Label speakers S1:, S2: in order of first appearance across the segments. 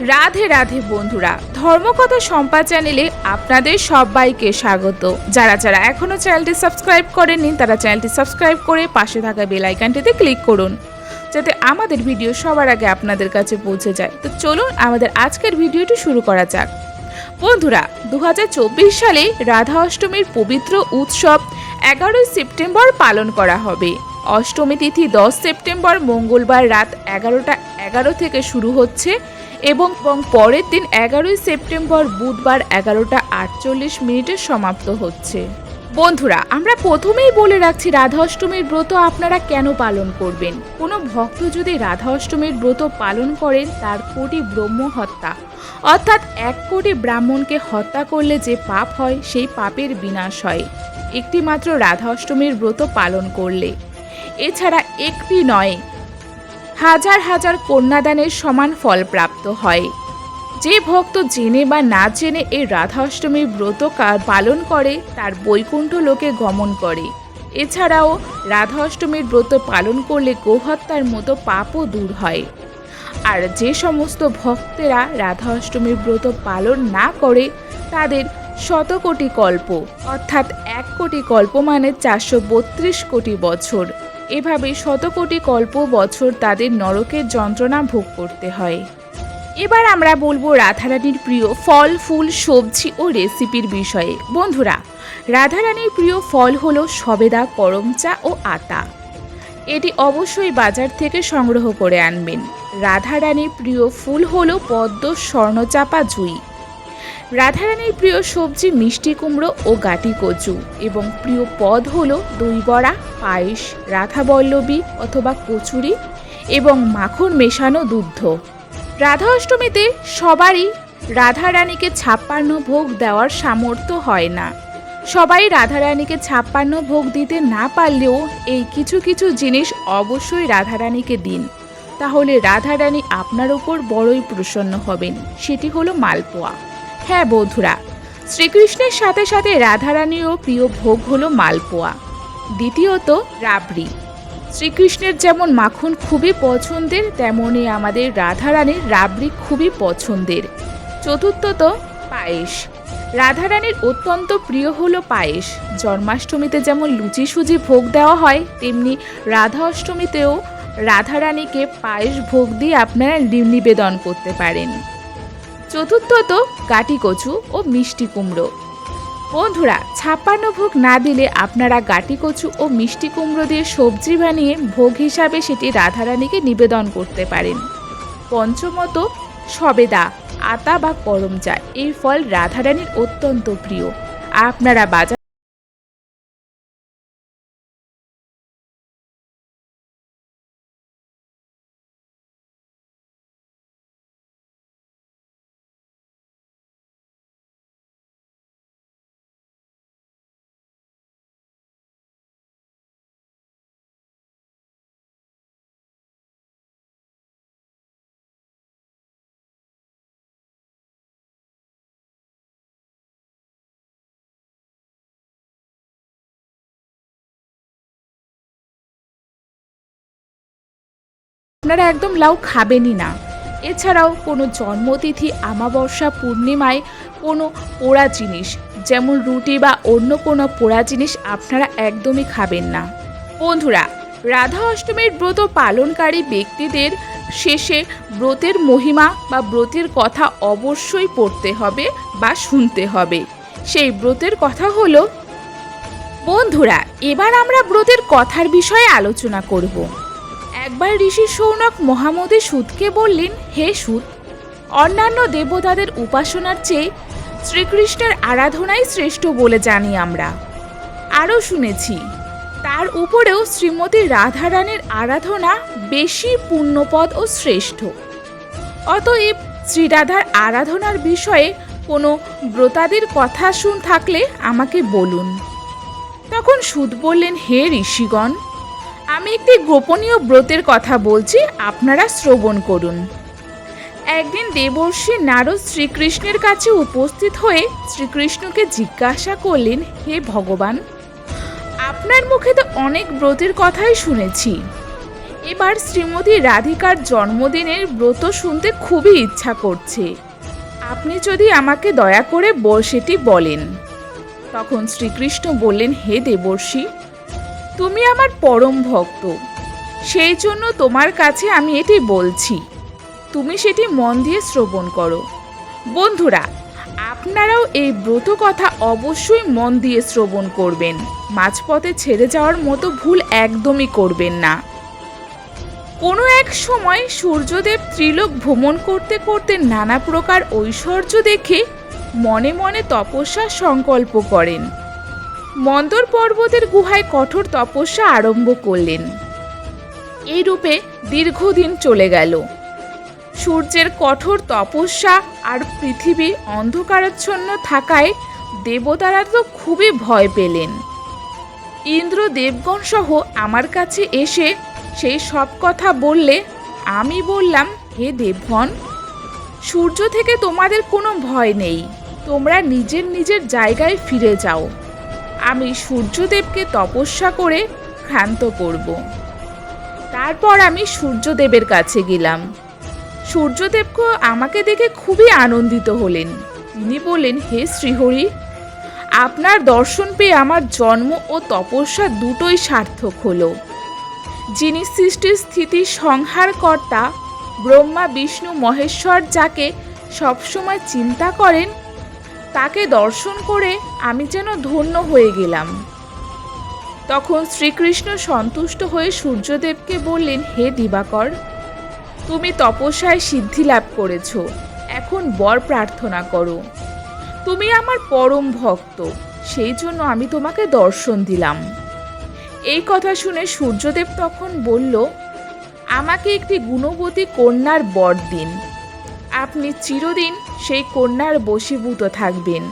S1: রাধে রাধে বন্ধুরা, ধর্মকথা সম্পা চ্যানেলে আপনাদের সবাইকে স্বাগত। যারা যারা এখনও চ্যানেলটি সাবস্ক্রাইব করেননি, তারা চ্যানেলটি সাবস্ক্রাইব করে পাশে থাকা বেল আইকনটিতে ক্লিক করুন, যাতে আমাদের ভিডিও সবার আগে আপনাদের কাছে পৌঁছে যায়। তো চলুন আমাদের আজকের ভিডিওটি শুরু করা যাক। বন্ধুরা দু হাজার চব্বিশ সালে রাধা অষ্টমীর পবিত্র উৎসব এগারোই সেপ্টেম্বর পালন করা হবে। অষ্টমী তিথি দশ সেপ্টেম্বর মঙ্গলবার রাত এগারোটা এগারো থেকে শুরু হচ্ছে। এবং পরের দিন এগারোই সেপ্টেম্বর বুধবার এগারোটা আটচল্লিশ মিনিটে সমাপ্ত হচ্ছে। বন্ধুরা, আমরা প্রথমেই বলে রাখছি রাধা অষ্টমীর ব্রত আপনারা কেন পালন করবেন? কোনো ভক্ত যদি রাধা অষ্টমীর ব্রত পালন করেন, তার কোটি ব্রহ্ম হত্যা। অর্থাৎ এক কোটি ব্রাহ্মণকে হত্যা করলে যে পাপ হয়, সেই পাপের বিনাশ হয়। একটি মাত্র রাধা অষ্টমীর ব্রত পালন করলে। এছাড়া একটি নয় হাজার হাজার কন্যাদানের সমান ফল প্রাপ্ত হয়। যে ভক্ত জেনে বা না জেনে এই রাধা অষ্টমীর ব্রত পালন করে, তার বৈকুণ্ঠ লোকে গমন করে। এছাড়াও রাধা অষ্টমীর ব্রত পালন করলে গোহত্যার মতো পাপও দূর হয়। আর যে সমস্ত ভক্তেরা রাধা অষ্টমীর ব্রত পালন না করে, তাদের শতকোটি কল্প, অর্থাৎ এক কোটি কল্প মানে চারশো বত্রিশ কোটি বছর। এভাবে শতকোটি কল্প বছর তাদের নরকের যন্ত্রণা ভোগ করতে হয়। এবার আমরা বলব রাধারানীর প্রিয় ফল, ফুল, সবজি ও রেসিপির বিষয়ে। বন্ধুরা, রাধারানীর প্রিয় ফল হলো সবেদা করমচা ও আতা। এটি অবশ্যই বাজার থেকে সংগ্রহ করে আনবেন। রাধারানীর প্রিয় ফুল হলো পদ্ম, স্বর্ণচাপা, জুই। রাধারানীর প্রিয় সবজি মিষ্টি কুমড়ো ও গাটি কচু এবং প্রিয় পদ হলো দই বড়া, পায়েস রাধাবল্লবী অথবা কচুরি এবং মাখন মেশানো দুগ্ধ। রাধা অষ্টমীতে সবারই রাধারানীকে ছাপ্পান্ন ভোগ দেওয়ার সামর্থ্য হয় না। সবাই রাধারানীকে ছাপ্পান্ন ভোগ দিতে না পারলেও এই কিছু কিছু জিনিস অবশ্যই রাধারানীকে দিন। তাহলে রাধারানী আপনার ওপর বড়ই প্রসন্ন হবেন, সেটি হলো মালপোয়া। হ্যাঁ বন্ধুরা। শ্রীকৃষ্ণের সাথে সাথে রাধারানীরও প্রিয় ভোগ হলো মালপোয়া, দ্বিতীয়ত রাবড়ি। শ্রীকৃষ্ণের যেমন মাখন খুবই পছন্দের তেমনই আমাদের রাধারানীর রাবড়ি খুবই পছন্দের। চতুর্থত পায়েস। রাধারানীর অত্যন্ত প্রিয় হলো পায়েস। জন্মাষ্টমীতে যেমন লুচি সুজি ভোগ দেওয়া হয়, তেমনি রাধা অষ্টমীতেও রাধারানীকে পায়েস ভোগ দিয়ে আপনারা নিবেদন করতে পারেন। চতুর্থত গাটি কচু ও মিষ্টি কুমড়ো। বন্ধুরা, ছাপ্পান্ন ভোগ না দিলে আপনারা গাটি কচু ও মিষ্টি কুমড়ো দিয়ে সবজি বানিয়ে ভোগ হিসাবে সেটি রাধারানীকে নিবেদন করতে পারেন। পঞ্চমত, সবেদা, আতা বা করমচা এই ফল রাধারানীর অত্যন্ত প্রিয়। আপনারা বাজার আপনারা একদম লাউ খাবেনই না। এছাড়াও কোনো জন্মতিথি, আমাবস্যা, পূর্ণিমায় কোনো পোড়া জিনিস, যেমন রুটি বা অন্য কোনো পোড়া জিনিস আপনারা একদমই খাবেন না। বন্ধুরা, রাধা অষ্টমীর ব্রত পালনকারী ব্যক্তিদের শেষে ব্রতের মহিমা বা ব্রতের কথা অবশ্যই পড়তে হবে বা শুনতে হবে। সেই ব্রতের কথা হলো, বন্ধুরা, এবার আমরা ব্রতের কথার বিষয়ে আলোচনা করব। একবার ঋষি সৌনক মহামদে সুদকে বললেন, হে সুদ, অন্যান্য দেবতাদের উপাসনার চেয়ে শ্রীকৃষ্ণের আরাধনাই শ্রেষ্ঠ বলে জানি আমরা। আরও শুনেছি, তার উপরেও শ্রীমতী রাধারানীর আরাধনা বেশি পুণ্যপদ ও শ্রেষ্ঠ। অতএব শ্রীরাধার আরাধনার বিষয়ে কোনো ব্রতাদির কথা শুন থাকলে আমাকে বলুন। তখন সুদ বললেন, হে ঋষিগণ আমি একটি গোপনীয় ব্রতের কথা বলছি, আপনারা শ্রবণ করুন। একদিন দেবর্ষী নারদ শ্রীকৃষ্ণের কাছে উপস্থিত হয়ে শ্রীকৃষ্ণকে জিজ্ঞাসা করলেন, হে ভগবান, আপনার মুখে তো অনেক ব্রতের কথাই শুনেছি। এবার শ্রীমতী রাধিকার জন্মদিনের ব্রত শুনতে খুবই ইচ্ছা করছে। আপনি যদি আমাকে দয়া করে সেটি বলেন। তখন শ্রীকৃষ্ণ বললেন, হে দেবর্ষি তুমি আমার পরম ভক্ত। সেই জন্য তোমার কাছে আমি এটি বলছি। তুমি সেটি মন দিয়ে শ্রবণ করো। বন্ধুরা, আপনারাও এই ব্রত কথা অবশ্যই মন দিয়ে শ্রবণ করবেন। মাঝপথে ছেড়ে যাওয়ার মতো ভুল একদমই করবেন না। কোনো এক সময় সূর্যদেব ত্রিলোক ভ্রমণ করতে করতে নানা প্রকার ঐশ্বর্য দেখে মনে মনে তপস্যার সংকল্প করেন। মন্দর পর্বতের গুহায় কঠোর তপস্যা আরম্ভ করলেন। এই রূপে দীর্ঘদিন চলে গেল। সূর্যের কঠোর তপস্যা আর পৃথিবী অন্ধকারাচ্ছন্ন থাকায় দেবতারা তো খুবই ভয় পেলেন। ইন্দ্র দেবগণ সহ আমার কাছে এসে সেই সব কথা বললে আমি বললাম, হে দেবগণ, সূর্য থেকে তোমাদের কোনো ভয় নেই। তোমরা নিজের নিজের জায়গায় ফিরে যাও। আমি সূর্যদেবকে তপস্যা করে ক্ষান্ত করব। তারপর আমি সূর্যদেবের কাছে গেলাম। সূর্যদেবকে আমাকে দেখে খুবই আনন্দিত হলেন। তিনি বললেন, হে শ্রীহরি, আপনার দর্শন পেয়ে আমার জন্ম ও তপস্যা দুটোই সার্থক হলো। যিনি সৃষ্টির স্থিতি সংহারকর্তা, ব্রহ্মা, বিষ্ণু, মহেশ্বর যাকে সবসময় চিন্তা করেন তাকে দর্শন করে আমি যেন ধন্য হয়ে গেলাম। তখন শ্রীকৃষ্ণ সন্তুষ্ট হয়ে সূর্যদেবকে বললেন, হে দিবাকর, তুমি তপস্যায় সিদ্ধি লাভ করেছ। এখন বর প্রার্থনা করো। তুমি আমার পরম ভক্ত, সেই জন্য আমি তোমাকে দর্শন দিলাম। এই কথা শুনে সূর্যদেব তখন বলল, আমাকে একটি গুণবতী কন্যার বর দিন। আপনি চিরদিন সেই কন্যার বশীভূত থাকবেন।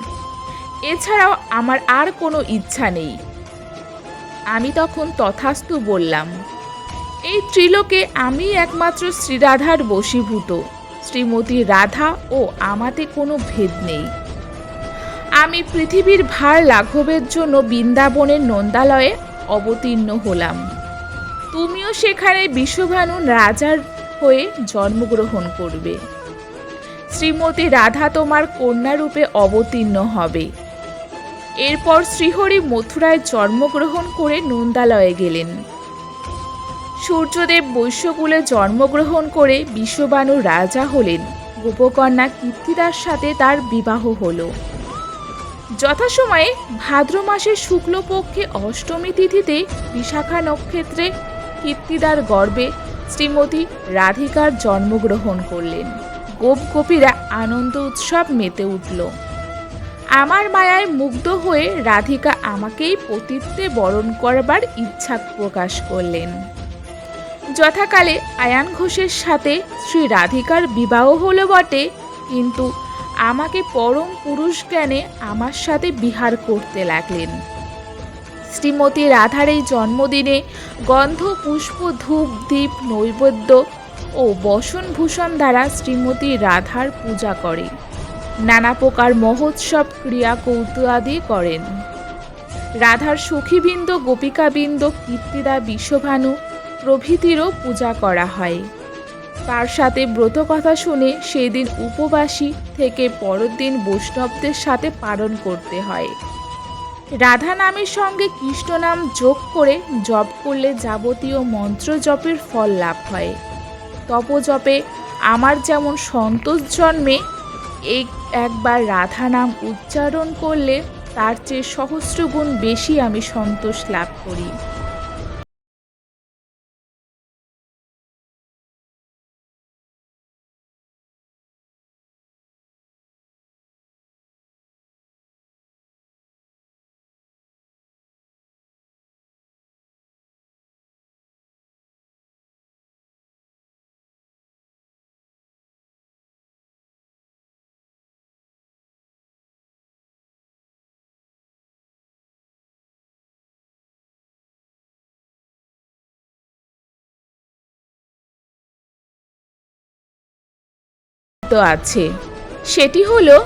S1: এছাড়াও আমার আর কোনো ইচ্ছা নেই। আমি তখন তথাস্তু বললাম, এই ত্রিলোকে আমি একমাত্র শ্রীরাধার বশীভূত। শ্রীমতী রাধা ও আমাতে কোনো ভেদ নেই। আমি পৃথিবীর ভার লাঘবের জন্য বৃন্দাবনের নন্দালয়ে অবতীর্ণ হলাম। তুমিও সেখানে বিশ্বভানু রাজার হয়ে জন্মগ্রহণ করবে। শ্রীমতী রাধা তোমার কন্যারূপে অবতীর্ণ হবে। এরপর শ্রীহরি মথুরায় জন্মগ্রহণ করে নন্দালয়ে গেলেন। সূর্যদেব বৈশ্যকুলে জন্মগ্রহণ করে বিশ্ববানু রাজা হলেন। গোপকন্যা কীর্তিদার সাথে তার বিবাহ হল। যথাসময়ে ভাদ্র মাসের শুক্লপক্ষে অষ্টমী তিথিতে বিশাখা নক্ষত্রে কীর্তিদার গর্বে শ্রীমতী রাধিকার জন্মগ্রহণ করলেন। গোপ গোপীরা আনন্দ উৎসব মেতে উঠল। আমার মায়ায় মুগ্ধ হয়ে রাধিকা আমাকেই পতিত্বে বরণ করবার ইচ্ছা প্রকাশ করলেন। যথাকালে আয়ান ঘোষের সাথে শ্রী রাধিকার বিবাহ হলো বটে, কিন্তু আমাকে পরম পুরুষ জ্ঞানে আমার সাথে বিহার করতে লাগলেন। শ্রীমতী রাধার এই জন্মদিনে গন্ধ, পুষ্প, ধূপ, দীপ, নৈবেদ্য ও বসনভূষণ দ্বারা শ্রীমতী রাধার পূজা করে। নানা প্রকার মহোৎসব, ক্রিয়া কৌতুকাদি করেন। রাধার সখীবৃন্দ, গোপিকাবৃন্দ, কীর্তিদা বিশ্বভানু প্রভৃতিরও পূজা করা হয়। তার সাথে ব্রত কথা শুনে সেই দিন উপবাসী থেকে পরের দিন বৈষ্ণবদের সাথে পালন করতে হয়। রাধা নামের সঙ্গে কৃষ্ণ নাম যোগ করে জপ করলে যাবতীয় মন্ত্র জপের ফল লাভ হয়। তপজপে আমার যেমন সন্তোষ জন্মে এই একবার রাধা নাম উচ্চারণ করলে তার চেয়ে সহস্রগুণ বেশি আমি সন্তোষ লাভ করি। আছে। সেটি হল,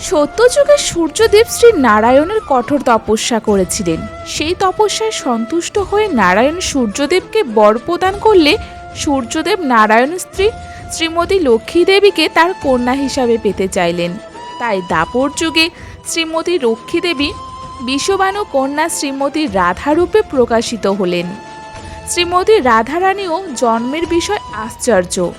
S1: সত্যযুগে সূর্যদেব শ্রী নারায়ণের কঠোর তপস্যা করেছিলেন। সেই তপস্যায় সন্তুষ্ট হয়ে নারায়ণ সূর্যদেবকে বর প্রদান করলে সূর্যদেব নারায়ণ স্ত্রী শ্রীমতী লক্ষ্মী দেবীকে তার কন্যা হিসাবে পেতে চাইলেন। তাই দাপর যুগে শ্রীমতী লক্ষ্মী দেবী বিশ্ববানু কন্যা শ্রীমতী রাধারূপে প্রকাশিত হলেন। শ্রীমতী রাধারানীও জন্মের বিষয় আশ্চর্য।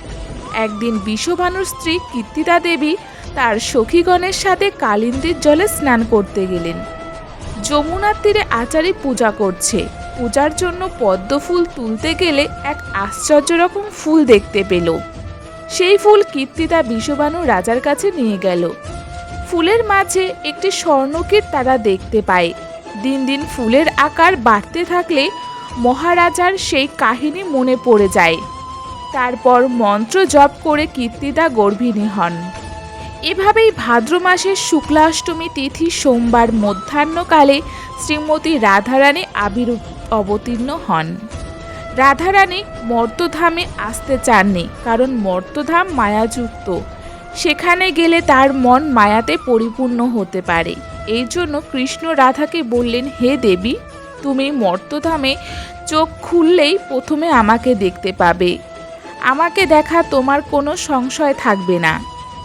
S1: একদিন বিশ্বভানুর স্ত্রী কীর্তিদা দেবী তার সখীগণের সাথে কালিন্দির জলে স্নান করতে গেলেন। যমুনার তীরে আচারী পূজা করছে। পূজার জন্য পদ্ম ফুল তুলতে গেলে এক আশ্চর্য রকম ফুল দেখতে পেল। সেই ফুল কীর্তিদা বিশ্ববানু রাজার কাছে নিয়ে গেল। ফুলের মাঝে একটি স্বর্ণকীর তারা দেখতে পায়। দিন দিন ফুলের আকার বাড়তে থাকলে মহারাজার সেই কাহিনী মনে পড়ে যায়। তারপর মন্ত্র জপ করে কীর্তিদা গর্ভিণী হন। এভাবেই ভাদ্র মাসের শুক্লাষ্টমী তিথি সোমবার মধ্যাহ্নকালে শ্রীমতী রাধারানী আবির অবতীর্ণ হন। রাধারানী মর্তধামে আসতে চাননি, কারণ মর্তধাম মায়াযুক্ত। সেখানে গেলে তার মন মায়াতে পরিপূর্ণ হতে পারে। এই জন্য কৃষ্ণ রাধাকে বললেন, হে দেবী, তুমি মর্তধামে চোখ খুললেই প্রথমে আমাকে দেখতে পাবে। আমাকে দেখা তোমার কোনো সংশয় থাকবে না।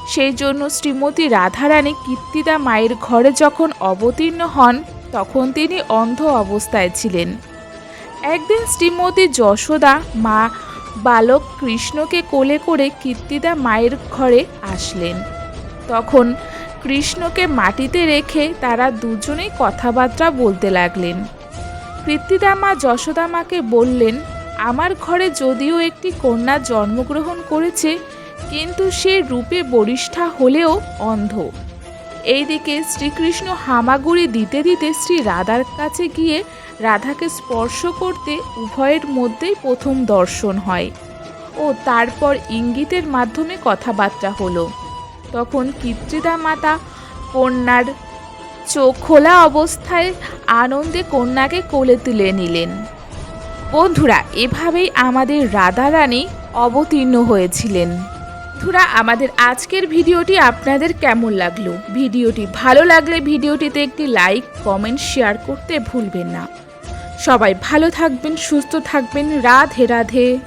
S1: সেই জন্য শ্রীমতী রাধারানী কীর্তিদা মায়ের ঘরে যখন অবতীর্ণ হন, তখন তিনি অন্ধ অবস্থায় ছিলেন। একদিন শ্রীমতী যশোদা মা বালক কৃষ্ণকে কোলে করে কীর্তিদা মায়ের ঘরে আসলেন। তখন কৃষ্ণকে মাটিতে রেখে তারা দুজনেই কথাবার্তা বলতে লাগলেন। কীর্তিদা মা যশোদা মাকে বললেন আমার ঘরে যদিও একটি কন্যা জন্মগ্রহণ করেছে, কিন্তু সে রূপে বরিষ্ঠা হলেও অন্ধ। এইদিকে শ্রীকৃষ্ণ হামাগুড়ি দিতে দিতে শ্রী রাধার কাছে গিয়ে রাধাকে স্পর্শ করতে উভয়ের মধ্যেই প্রথম দর্শন হয় ও তারপর ইঙ্গিতের মাধ্যমে কথাবার্তা হলো। তখন কীর্তিদা মাতা কন্যার চোখ খোলা অবস্থায় আনন্দে কন্যাকে কোলে তুলে নিলেন। বন্ধুরা, এভাবেই আমাদের রাধা রানী অবতীর্ণ হয়েছিলেন। বন্ধুরা, আমাদের আজকের ভিডিওটি আপনাদের কেমন লাগল? ভিডিওটি ভালো লাগলে ভিডিওটিতে একটি লাইক, কমেন্ট, শেয়ার করতে ভুলবেন না। সবাই ভালো থাকবেন, সুস্থ থাকবেন। রাধে রাধে।